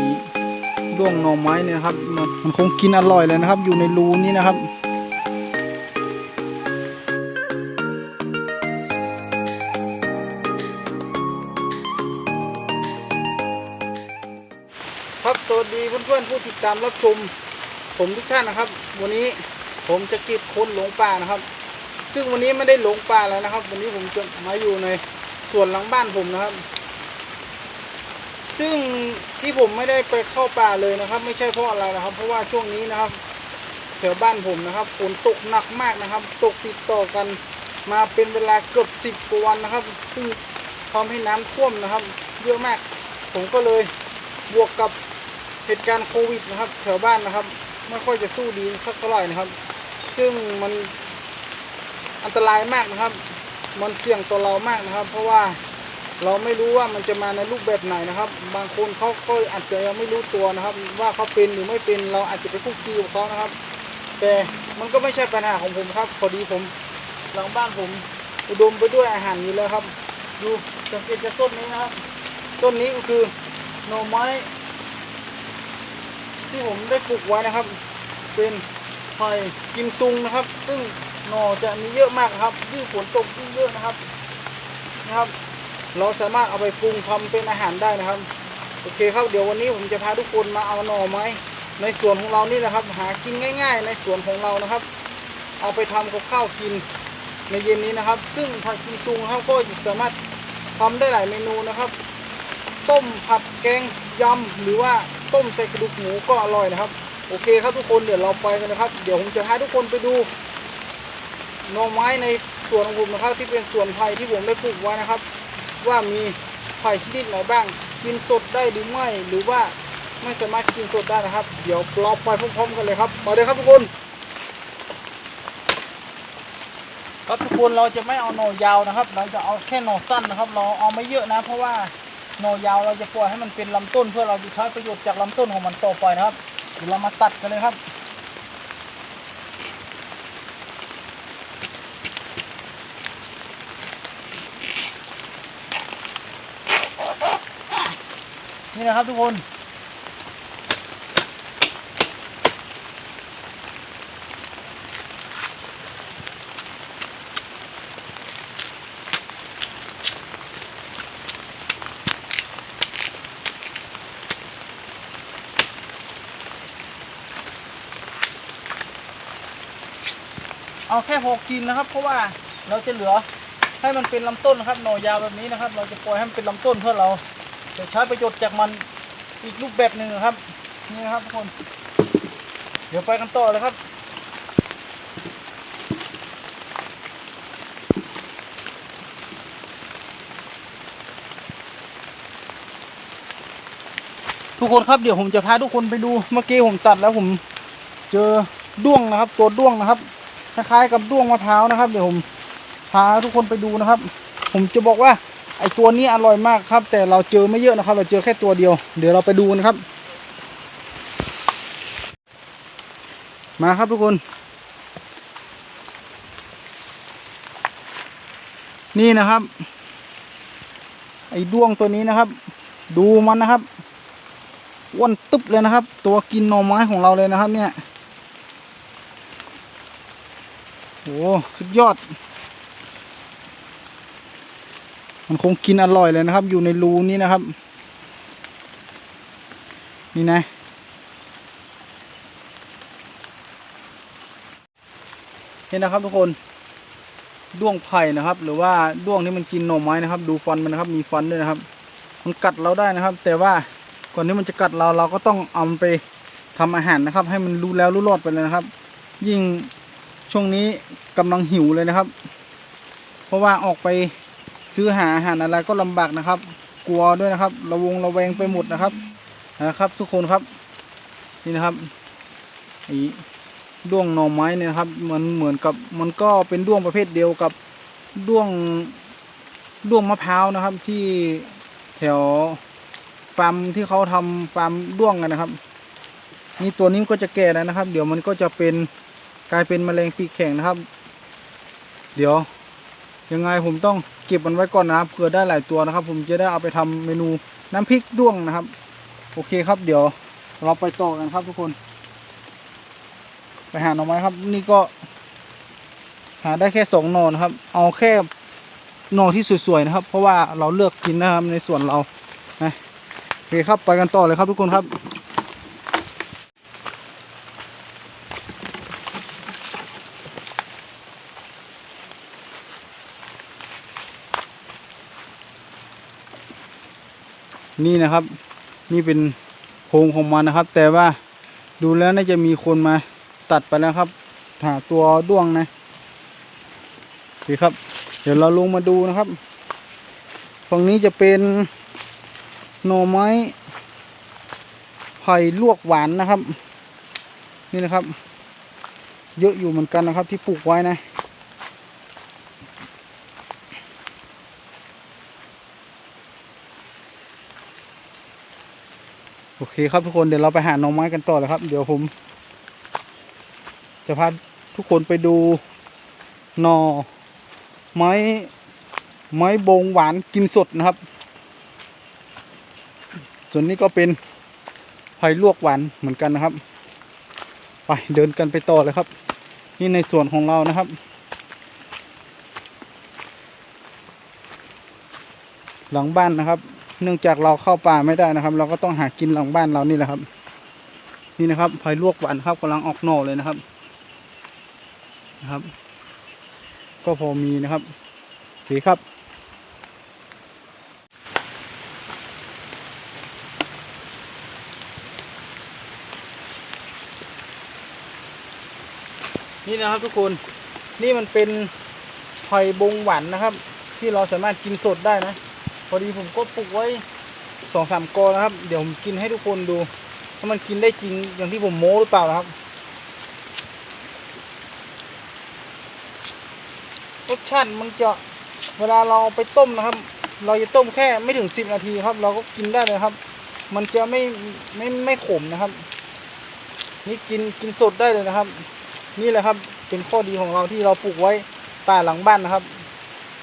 นี่ด้วงหน่อไม้เนี่ยครับมันคงกินอร่อยเลยนะครับ อยู่ในรูนี้นะครับครับสวัสดีเพื่อนๆผู้ติดตามรับชมผมทุกท่านนะครับ วันนี้ผมจะกิดคนหลงป่านะครับ ซึ่งวันนี้ไม่ได้หลงป่าแล้วนะครับ วันนี้ผมจะมาอยู่ในสวนหลังบ้านผมนะครับ ซึ่งที่ผมไม่ได้ไปเข้าป่าเลยนะครับ ไม่ใช่เพราะอะไรนะครับ เพราะว่าช่วงนี้นะครับแถวบ้านผมนะครับฝนตกหนักมากนะครับ ตกติดต่อกันมาเป็นเวลาเกือบสิบกว่าวันนะครับ ซึ่งทำให้น้ำท่วมนะครับ เยอะมาก ผมก็เลยบวกกับเหตุการณ์โควิดนะครับ แถวบ้านนะครับไม่ค่อยจะสู้ดีสักเท่าไหร่นะครับ ซึ่งมันอันตรายมากนะครับ มันเสี่ยงต่อเรามากนะครับ เพราะว่า เราไม่รู้ว่ามันจะมาในรูปแบบไหนนะครับ บางคนเขาก็อาจจะยังไม่รู้ตัวนะครับ ว่าเขาเป็นหรือไม่เป็นเราอาจจะไปคุกคีกับเขานะครับ แต่มันก็ไม่ใช่ปัญหาของผมครับพอดีผมหลังบ้านผมอุดมไปด้วยอาหารอยู่แล้วครับ ดูสังเกตจากต้นนี้นะครับ ต้นนี้ก็คือหน่อไม้ ที่ผมได้ปลูกไว้นะครับ เป็นไผ่กิมซุงนะครับ ซึ่งหน่อจะมีเยอะมากครับยิ่งฝนตกยิ่งเยอะนะครับนะครับ เราสามารถเอาไปปรุงทำเป็นอาหารได้นะครับ โอเคครับ เดี๋ยววันนี้ผมจะพาทุกคนมาเอาหน่อไม้ในสวนของเรานี่นะครับ หากินง่าย ๆ ในสวนของเรานะครับ เอาไปทำกับข้าวกินในเย็นนี้นะครับ ซึ่งผัดกิมซุงครับก็สามารถทำได้หลายเมนูนะครับ ต้มผัดแกงยำหรือว่าต้มใส่กระดูกหมูก็อร่อยนะครับ โอเคครับทุกคนเดี๋ยวเราไปกันนะครับ เดี๋ยวผมจะพาทุกคนไปดูหน่อไม้ในสวนของผมนะครับ ที่เป็นสวนไผ่ที่ผมได้ปลูกไว้นะครับ ว่ามีไผ่ชนิดไหนบ้าง กินสดได้หรือไม่ หรือว่าไม่สามารถกินสดได้นะครับ เดี๋ยวเราไปพร้อมๆกันเลยครับไปเลยครับทุกคนครับทุกคนเราจะไม่เอาหน่อยาวนะครับ เราจะเอาแค่หน่อสั้นนะครับ เราเอาไม่เยอะนะ เพราะว่าหน่อยาวเราจะปล่อยให้มันเป็นลำต้น เพื่อเราจะใช้ประโยชน์จากลำต้นของมันต่อไปนะครับเดี๋ยวเรามาตัดกันเลยครับ นี่นะครับทุกคน เอาแค่พอกินนะครับ เพราะว่าเราจะเหลือให้มันเป็นลำต้นนะครับหน่อยาวแบบนี้นะครับ เราจะปล่อยให้มันเป็นลำต้นเพื่อเรา จะใช้ประโยชน์จากมันอีกรูปแบบหนึ่งครับ นี่นะครับทุกคน เดี๋ยวไปกันต่อเลยครับทุกคนครับเดี๋ยวผมจะพาทุกคนไปดูเมื่อกี้ผมตัดแล้วผมเจอด้วงนะครับ ตัวด้วงนะครับคล้ายๆกับด้วงมะพร้าวนะครับ เดี๋ยวผมพาทุกคนไปดูนะครับ ผมจะบอกว่า ไอตัวนี้อร่อยมากครับ แต่เราเจอไม่เยอะนะครับ เราเจอแค่ตัวเดียว เดี๋ยวเราไปดูกันครับ มาครับทุกคน นี่นะครับ ไอ้ด้วงตัวนี้นะครับ ดูมันนะครับอ้วนตึ๊บเลยนะครับ ตัวกินหน่อไม้ของเราเลยนะครับ เนี่ยโอ้สุดยอด มันคงกินอร่อยเลยนะครับ อยู่ในรูนี้นะครับ นี่นะ เห็นนะครับทุกคนด้วงไผ่นะครับ หรือว่าด้วงที่มันกินหน่อไม้นะครับ ดูฟันมันนะครับ มีฟันด้วยนะครับ มันกัดเราได้นะครับ แต่ว่าก่อนที่มันจะกัดเราเราก็ต้องเอามันไปทำอาหารนะครับ ให้มันรู้แล้วรู้รอดไปเลยนะครับ ยิ่งช่วงนี้กำลังหิวเลยนะครับ เพราะว่าออกไป ซื้อหาอาหารอะไรก็ลำบากนะครับ กลัวด้วยนะครับ ระวงระแวงไปหมดนะครับนะครับ ทุกคนครับ นี่นะครับไอ้ด้วงหน่อไม้เนี่ยครับ มันเหมือนกับมันก็เป็นด้วงประเภทเดียวกับด้วงด้วงมะพร้าวนะครับ ที่แถวฟาร์มที่เขาทำฟาร์มด้วงกันนะครับ นี่ตัวนี้ก็จะแก่แล้วนะครับ เดี๋ยวมันก็จะเป็นกลายเป็นแมลงปีกแข็งนะครับ เดี๋ยว ยังไงผมต้องเก็บมันไว้ก่อนนะครับเผื่อได้หลายตัวนะครับ ผมจะได้เอาไปทำเมนูน้ำพริกด้วงนะครับ โอเคครับ เดี๋ยวเราไปต่อกันครับทุกคน ไปหาหน่อไม้ครับ นี่ก็ หาได้แค่สองหน่อนะครับ เอาแค่หน่อที่สวยๆนะครับ เพราะว่าเราเลือกกินนะครับในส่วนเรานะโอเคครับไปกันต่อเลยครับทุกคนครับ นี่นะครับ นี่เป็นโครงของมันนะครับ แต่ว่าดูแล้วน่าจะมีคนมาตัดไปแล้วครับหาตัวด้วงนะโอเคครับ เดี๋ยวเราลงมาดูนะครับ ฝั่งนี้จะเป็นหน่อไม้ไผ่ลวกหวานนะครับ นี่นะครับ เยอะอยู่เหมือนกันนะครับที่ปลูกไว้นะ อเคครับทุกคนเดี๋ยวเราไปหาหน่อไม้กันต่อเลยครับ เดี๋ยวผม จะพาทุกคนไปดูหน่อไม้ไม้บงหวานกินสดนะครับ ส่วนนี้ก็เป็นไผ่ลวกหวานเหมือนกันนะครับ ไปเดินกันไปต่อเลยครับ นี่ในส่วนของเรานะครับ หลังบ้านนะครับ เนื่องจากเราเข้าป่าไม่ได้นะครับ เราก็ต้องหากินหลังบ้านเรานี่แหละครับ นี่นะครับไผ่ลวกหวานครับกำลังออกหน่อเลยนะครับนะครับ ก็พอมีนะครับโอเคครับนี่นะครับทุกคนนี่มันเป็นไผ่บงหวานนะครับ ที่เราสามารถกินสดได้นะ พอดีผมก็ปลูกไว้สองสามกอนะครับ เดี๋ยวผมกินให้ทุกคนดูว่ามันกินได้จริงอย่างที่ผมโม้หรือเปล่านะครับ รสชาติมันจะเวลาเราเอาไปต้มนะครับ เราจะต้มแค่ไม่ถึงสิบนาทีครับ เราก็กินได้เลยครับ มันจะไม่ไม่ไม่ขมนะครับ นี่กินกินสดได้เลยนะครับ นี่แหละครับเป็นข้อดีของเราที่เราปลูกไว้ป่าหลังบ้านนะครับ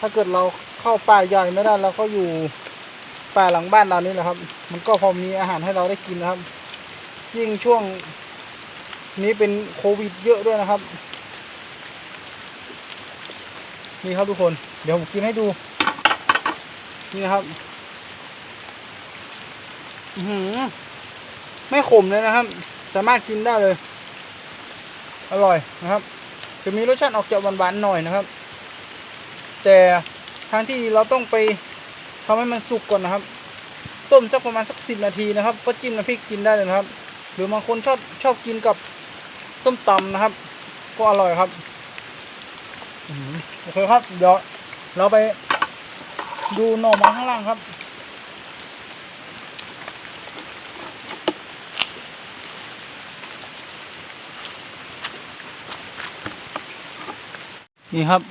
ถ้าเกิดเรา เข้าป่าใหญ่ไม่ได้เราก็อยู่ป่าหลังบ้านเรานี่แหละครับ มันก็พอมีอาหารให้เราได้กินนะครับ ยิ่งช่วงนี้เป็นโควิดเยอะด้วยนะครับ นี่ครับทุกคน เดี๋ยวผมกินให้ดู นี่นะครับหือไม่ขมเลยนะครับ สามารถกินได้เลย อร่อยนะครับ จะมีรสชาติออกจากหวานๆหน่อยนะครับ แต่ ทางที่เราต้องไปทำให้มันสุกก่อนนะครับ ต้มสักประมาณสักสิบนาทีนะครับ ก็จิ้มน้ำพริกกินได้เลยนะครับ หรือบางคนชอบชอบกินกับส้มตำนะครับ ก็อร่อยครับอืมโอเคครับ เดี๋ยวเราไปดูหน่อไม้ข้างล่างครับนี่ครับ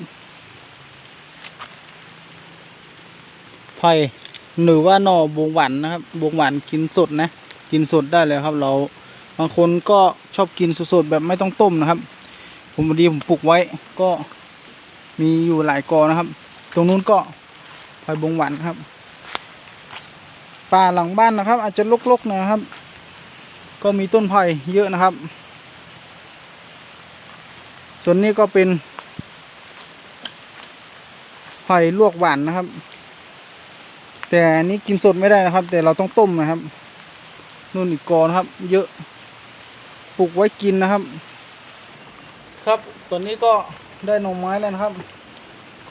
ไผ่หรือว่าหน่อบวงหวานนะครับบวงหวานกินสดนะ กินสดได้เลยครับ เราบางคนก็ชอบกินสดๆแบบไม่ต้องต้มนะครับ ผมพอดีผมปลูกไว้ก็มีอยู่หลายกอนะครับ ตรงนู้นก็ไผ่บวงหวานครับป่าหลังบ้านนะครับ อาจจะรกๆนะครับ ก็มีต้นไผ่เยอะนะครับ ส่วนนี้ก็เป็นไผ่ลวกหวานนะครับ แต่อันนี้กินสดไม่ได้นะครับ แต่เราต้องต้มนะครับนู่นอีกกอนะครับ เยอะปลูกไว้กินนะครับ ครับตอนนี้ก็ได้หน่อไม้แล้วนะครับ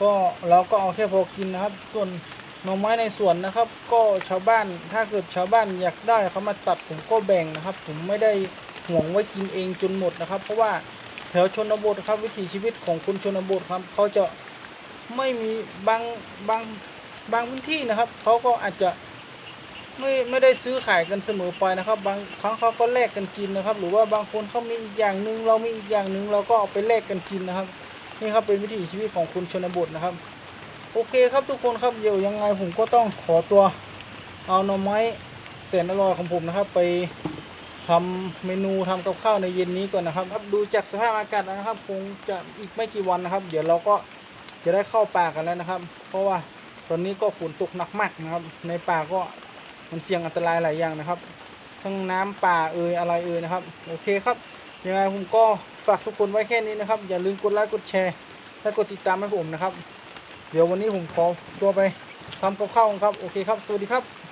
ก็เราก็เอาแค่พอกินนะครับ ส่วนหน่อไม้ในสวนนะครับ ก็ชาวบ้านถ้าเกิดชาวบ้านอยากได้เขามาตัดผมก็แบ่งนะครับ ผมไม่ได้ห่วงไว้กินเองจนหมดนะครับ เพราะว่าแถวชนบทครับวิถีชีวิตของคนชนบทครับเขาจะไม่มีบางบาง บางพื้นที่นะครับเขาก็อาจจะไม่ไม่ได้ซื้อขายกันเสมอไปนะครับ บางครั้งเขาก็แลกกันกินนะครับ หรือว่าบางคนเขามีอีกอย่างหนึ่งเรามีอีกอย่างหนึ่งเราก็เอาไปแลกกันกินนะครับ นี่ครับเป็นวิถีชีวิตของคนชนบทนะครับ โอเคครับทุกคนครับเดี๋ยวยังไงผมก็ต้องขอตัวเอาหน่อไม้แสนอร่อยของผมนะครับ ไปทำเมนูทำกับข้าวในเย็นนี้ก่อนนะครับครับดูจากสภาพอากาศนะครับ คงจะอีกไม่กี่วันนะครับ เดี๋ยวเราก็จะได้เข้าป่ากันแล้วนะครับ เพราะว่า ตอนนี้ก็ฝนตกหนักมากนะครับ ในป่าก็มันเสี่ยงอันตรายหลายอย่างนะครับ ทั้งน้ำป่าเอ่ยอะไรเอ่ยนะครับ โอเคครับ ยังไงผมก็ฝากทุกคนไว้แค่นี้นะครับ อย่าลืมกดไลค์กดแชร์และกดติดตามให้ผมนะครับ เดี๋ยววันนี้ผมขอตัวไปทำกับข้าวครับ โอเคครับ สวัสดีครับ